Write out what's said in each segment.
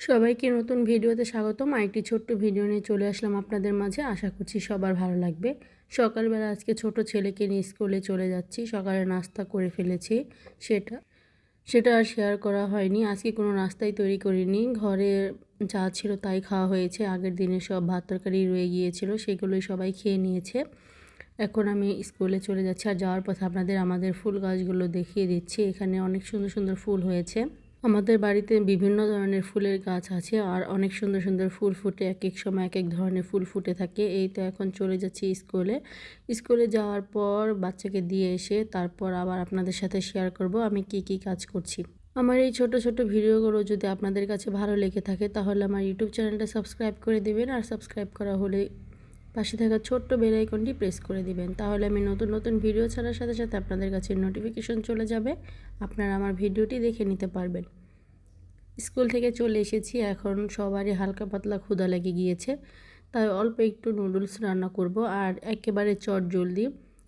সবাইকে নতুন ভিডিওতে স্বাগতম। আরেকটি ছোট্ট ভিডিও নিয়ে চলে আসলাম আপনাদের মাঝে। আশা করছি সবার ভালো লাগবে। সকালবেলা আজকে ছোট ছেলেকে নিয়ে স্কুলে চলে যাচ্ছি। সকালে নাস্তা করে ফেলেছি সেটা। সেটা আর শেয়ার করা হয়নি। আজকে কোনো নাস্তাই তৈরি করিনি। ঘরে যা ছিল তাই খাওয়া হয়েছে। আগের দিনে সব ভাত তরকারি রয়ে গিয়েছিল, সেগুলোই সবাই খেয়ে নিয়েছে। এখন আমি স্কুলে চলে যাচ্ছি। আর যাওয়ার পথে আপনাদের আমাদের ফুল গাছগুলো দেখিয়ে দিচ্ছি। এখানে অনেক সুন্দর সুন্দর ফুল হয়েছে। আমাদের বাড়িতে বিভিন্ন ধরনের ফুলের গাছ আছে আর অনেক সুন্দর সুন্দর ফুল ফুটে এক এক সময় এক এক ধরনের ফুল ফুটে থাকে। এই তো এখন চলে যাচ্ছি স্কুলে। স্কুলে যাওয়ার পর বাচ্চাকে দিয়ে এসে তারপর আবার আপনাদের সাথে শেয়ার করব আমি কি কি কাজ করছি। আমার এই ছোট ছোট ভিডিওগুলো যদি আপনাদের কাছে ভালো লেগে থাকে তাহলে আমার ইউটিউব চ্যানেলটা সাবস্ক্রাইব করে দেবেন আর সাবস্ক্রাইব করা হলে পাশে থাকা ছোট্ট বেল আইকনটি প্রেস করে দিবেন। তাহলে আমি নতুন নতুন ভিডিও ছাড়ার সাথে সাথে আপনাদের কাছে নোটিফিকেশন চলে যাবে। আপনারা আমার ভিডিওটি দেখে নিতে পারবেন। স্কুল থেকে চলে এসেছি। এখন সবারই হালকা পাতলা ক্ষুধা লেগে গিয়েছে। তাই অল্প একটু নুডলস রান্না করব আর একেবারে চট জলদি।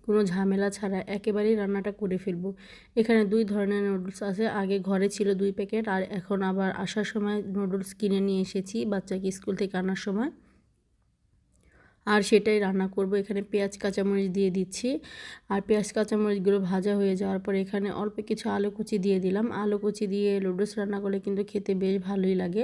কোনো ঝামেলা ছাড়া একেবারেই রান্নাটা করে ফেলব। এখানে দুই ধরনের নুডলস আছে। আগে ঘরে ছিল দুই প্যাকেট আর এখন আবার আসার সময় নুডলস কিনে নিয়ে এসেছি বাচ্চাকে স্কুল থেকে আনার সময়। আর সেটাই রান্না করব। এখানে পেঁয়াজ, কাঁচামরিচ দিয়ে দিচ্ছি। আর পেঁয়াজ, কাঁচামরিচগুলো ভাজা হয়ে যাওয়ার পর এখানে অল্প কিছু আলু কুচি দিয়ে দিলাম। আলু কুচি দিয়ে লুডোস রান্না করলে কিন্তু খেতে বেশ ভালোই লাগে।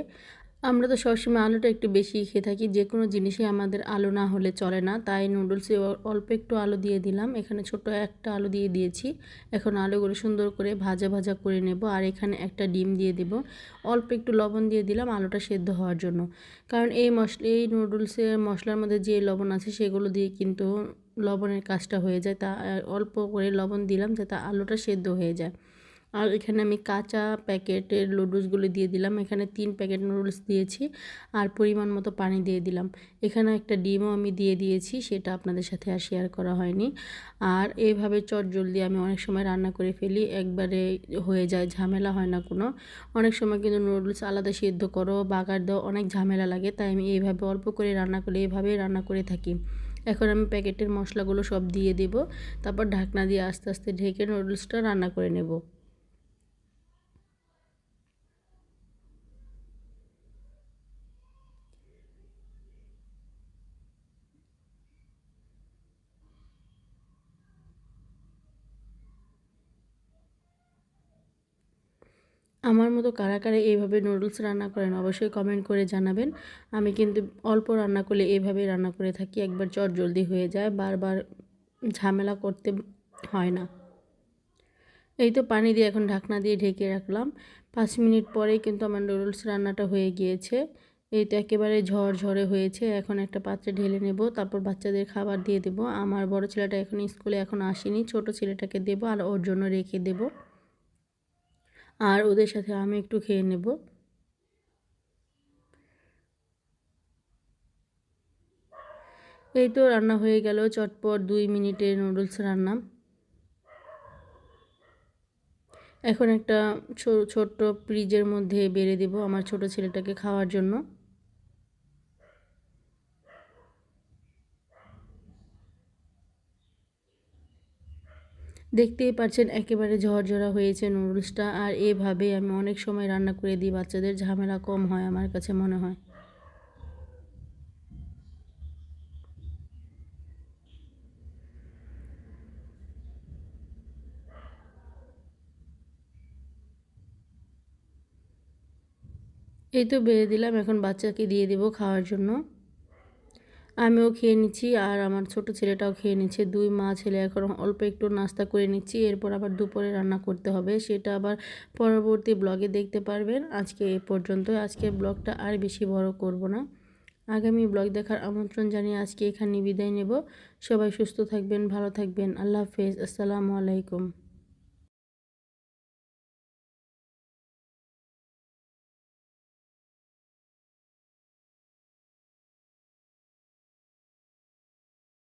আমরা তো সবসময় আলুটা একটু বেশি খেয়ে থাকি, যে কোনো জিনিসই আমাদের আলু না হলে চলে না। তাই নুডলসে অল্প একটু আলু দিয়ে দিলাম। এখানে ছোট একটা আলু দিয়ে দিয়েছি। এখন আলুগুলো সুন্দর করে ভাজা ভাজা করে নেব আর এখানে একটা ডিম দিয়ে দেব। অল্প একটু লবণ দিয়ে দিলাম আলুটা সেদ্ধ হওয়ার জন্য। কারণ এই মশলা, এই নুডলসের মশলার মধ্যে যে লবণ আছে সেগুলো দিয়ে কিন্তু লবণের কাজটা হয়ে যায়। তা অল্প করে লবণ দিলাম যাতে আলুটা সেদ্ধ হয়ে যায়। আর এখানে আমি কাঁচা প্যাকেটের নুডলসগুলো দিয়ে দিলাম। এখানে তিন প্যাকেট নুডলস দিয়েছি আর পরিমাণ মতো পানি দিয়ে দিলাম। এখানে একটা ডিমও আমি দিয়ে দিয়েছি, সেটা আপনাদের সাথে আর শেয়ার করা হয়নি। আর এইভাবে চট জলদি আমি অনেক সময় রান্না করে ফেলি, একবারে হয়ে যায়, ঝামেলা হয় না কোনো। অনেক সময় কিন্তু নুডলস আলাদা সিদ্ধ করো, বাগার দাও, অনেক ঝামেলা লাগে, তাই আমি এইভাবে অল্প করে রান্না করি এইভাবেই রান্না করে থাকি। এখন আমি প্যাকেটের মশলাগুলো সব দিয়ে দেব, তারপর ঢাকনা দিয়ে আস্তে আস্তে ঢেকে নুডলসটা রান্না করে নেব। আমার মতো কারা কারা এইভাবে নুডলস রান্না করেন অবশ্যই কমেন্ট করে জানাবেন। আমি কিন্তু অল্প রান্না করলে এইভাবে রান্না করে থাকি, একবার চট জলদি হয়ে যায়, বারবার ঝামেলা করতে হয় না। এই তো পানি দিয়ে এখন ঢাকনা দিয়ে ঢেকে রাখলাম। পাঁচ মিনিট পরেই কিন্তু আমার নুডলস রান্নাটা হয়ে গিয়েছে। এই তো একেবারে ঝড় ঝড়ে হয়েছে, এখন একটা পাত্রে ঢেলে নেব, তারপর বাচ্চাদের খাবার দিয়ে দেব। আমার বড় ছেলেটা এখন স্কুলে এখন আসেনি, ছোট ছেলেটাকে দেব আর ওর জন্য রেখে দেবো। আর ওদের সাথে আমি একটু খেয়ে নেব। এই তো রান্না হয়ে গেল, চটপট দুই মিনিটে নুডলস রান্না। এখন একটা ছোট্ট ফ্রিজের মধ্যে বেড়ে দেব আমার ছোট ছেলেটাকে খাওয়ার জন্য। দেখতেই পাচ্ছেন একেবারে ঝরঝরা হয়েছে নুডলসটা। আর এভাবে আমি অনেক সময় রান্না করে দিই, বাচ্চাদের ঝামেলা কম হয় আমার কাছে মনে হয়। এই তো বেড়ে দিলাম, এখন বাচ্চাকে দিয়ে দেবো খাওয়ার জন্য। আমিও খেয়ে নিচ্ছি আর আমার ছোট ছেলেটাও খেয়ে নিচ্ছে। দুই মা ছেলে এখন অল্প একটু নাস্তা করে নিচ্ছি, এরপর আবার দুপুরে রান্না করতে হবে। সেটা আবার পরবর্তী ব্লগে দেখতে পারবেন। আজকে এ পর্যন্ত আজকের ব্লগটা আর বেশি বড় করব না। আগামী ব্লগ দেখার আমন্ত্রণ জানিয়ে আজকে এখানে বিদায় নেব। সবাই সুস্থ থাকবেন, ভালো থাকবেন। আল্লাহ হাফেজ। আসসালামু আলাইকুম।